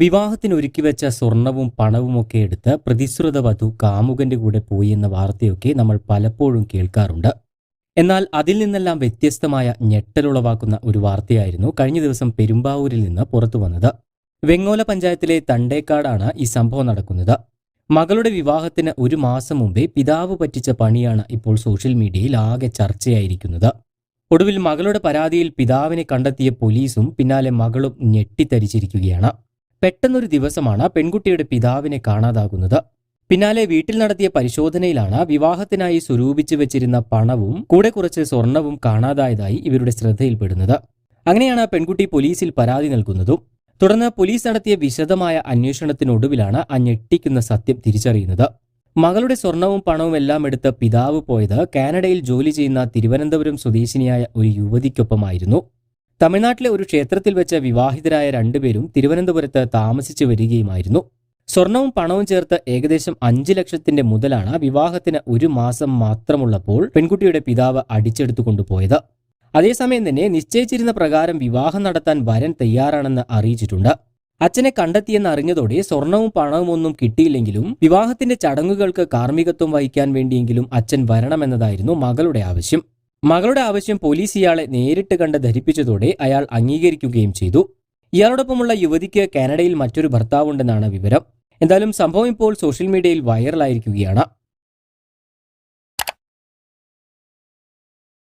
വിവാഹത്തിന് ഒരുക്കിവെച്ച സ്വർണവും പണവുമൊക്കെ എടുത്ത് പ്രതിശ്രുത വധു കാമുകന്റെ കൂടെ പോയി എന്ന വാർത്തയൊക്കെ നമ്മൾ പലപ്പോഴും കേൾക്കാറുണ്ട്. എന്നാൽ അതിൽ നിന്നെല്ലാം വ്യത്യസ്തമായ ഞെട്ടലുളവാക്കുന്ന ഒരു വാർത്തയായിരുന്നു കഴിഞ്ഞ ദിവസം പെരുമ്പാവൂരിൽ നിന്ന് പുറത്തു വന്നത്. വെങ്ങോല പഞ്ചായത്തിലെ തണ്ടേക്കാടാണ് ഈ സംഭവം നടക്കുന്നത്. മകളുടെ വിവാഹത്തിന് ഒരു മാസം മുമ്പേ പിതാവ് പറ്റിച്ച പണിയാണ് ഇപ്പോൾ സോഷ്യൽ മീഡിയയിൽ ആകെ ചർച്ചയായിരിക്കുന്നത്. ഒടുവിൽ മകളുടെ പരാതിയിൽ പിതാവിനെ കണ്ടെത്തിയ പോലീസും പിന്നാലെ മകളും ഞെട്ടിത്തരിച്ചിരിക്കുകയാണ്. പെട്ടെന്നൊരു ദിവസമാണ് പെൺകുട്ടിയുടെ പിതാവിനെ കാണാതാകുന്നത്. പിന്നാലെ വീട്ടിൽ നടത്തിയ പരിശോധനയിലാണ് വിവാഹത്തിനായി സ്വരൂപിച്ചു വെച്ചിരുന്ന പണവും കൂടെ കുറച്ച് സ്വർണവും കാണാതായതായി ഇവരുടെ ശ്രദ്ധയിൽപ്പെടുന്നത്. അങ്ങനെയാണ് പെൺകുട്ടി പോലീസിൽ പരാതി നൽകുന്നതും. തുടർന്ന് പോലീസ് നടത്തിയ വിശദമായ അന്വേഷണത്തിനൊടുവിലാണ് ആ ഞെട്ടിക്കുന്ന സത്യം തിരിച്ചറിയുന്നത്. മകളുടെ സ്വർണവും പണവും എല്ലാം എടുത്ത് പിതാവ് പോയത് കാനഡയിൽ ജോലി ചെയ്യുന്ന തിരുവനന്തപുരം സ്വദേശിനിയായ ഒരു യുവതിക്കൊപ്പമായിരുന്നു. തമിഴ്നാട്ടിലെ ഒരു ക്ഷേത്രത്തിൽ വെച്ച വിവാഹിതരായ രണ്ടുപേരും തിരുവനന്തപുരത്ത് താമസിച്ചു വരികയുമായിരുന്നു. സ്വർണവും പണവും ചേർത്ത് ഏകദേശം അഞ്ചു ലക്ഷത്തിന്റെ മുതലാണ് വിവാഹത്തിന് ഒരു മാസം മാത്രമുള്ളപ്പോൾ പെൺകുട്ടിയുടെ പിതാവ് അടിച്ചെടുത്തു കൊണ്ടുപോയത്. അതേസമയം തന്നെ നിശ്ചയിച്ചിരുന്ന പ്രകാരം വിവാഹം നടത്താൻ വരൻ തയ്യാറാണെന്ന് അറിയിച്ചിട്ടുണ്ട്. അച്ഛനെ കണ്ടെത്തിയെന്ന് അറിഞ്ഞതോടെ സ്വർണവും പണവും ഒന്നും കിട്ടിയില്ലെങ്കിലും വിവാഹത്തിന്റെ ചടങ്ങുകൾക്ക് കാർമ്മികത്വം വഹിക്കാൻ വേണ്ടിയെങ്കിലും അച്ഛൻ വരണമെന്നതായിരുന്നു മകളുടെ ആവശ്യം. മകളുടെ ആവശ്യം പോലീസ് ഇയാളെ നേരിട്ട് കണ്ട് ധരിപ്പിച്ചതോടെ അയാൾ അംഗീകരിക്കുകയും ചെയ്തു. ഇയാളോടൊപ്പമുള്ള യുവതിക്ക് കാനഡയിൽ മറ്റൊരു ഭർത്താവുണ്ടെന്നാണ് വിവരം. എന്തായാലും സംഭവം ഇപ്പോൾ സോഷ്യൽ മീഡിയയിൽ വൈറലായിരിക്കുകയാണ്.